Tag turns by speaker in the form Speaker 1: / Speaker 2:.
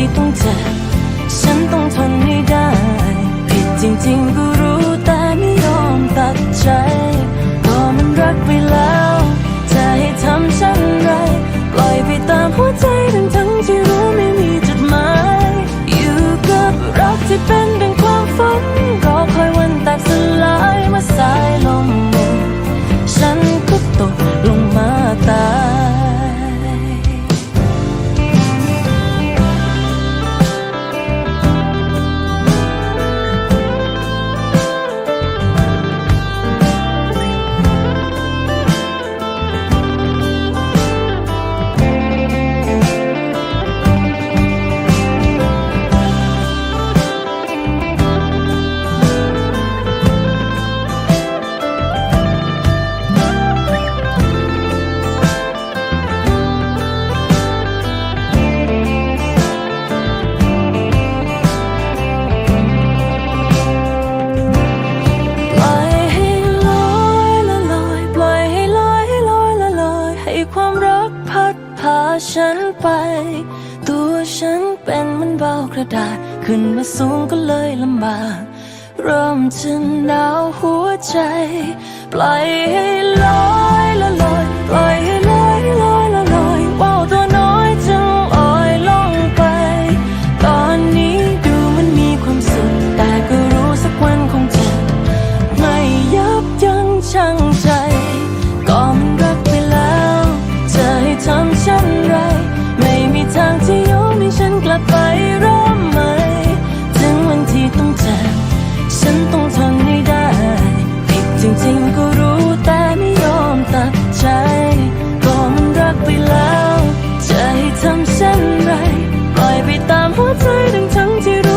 Speaker 1: ที่ต้องเจ็บฉันต้องทนให้ได้ ผิดจริงๆก็รู้แต่ไม่ยอมตัดใจ พัดพาฉันไป ตัวฉันเป็นมันเบากระดาษ ขึ้นมาสูงก็เลยลำบากเริ่มจะหนาวหัวใจ ปล่อยให้ลอยละลอยปล่อยให้ ไปริ่มไหม ถึงวันที่ต้องเจ็บฉันต้องทนให้ได้ผิดจริงๆก็รู้แต่ไม่ยอมตัดใจ ก็มันรักไปแล้ว จะให้ทำเช่นไร ปล่อยไปตามหัวใจทั้งที่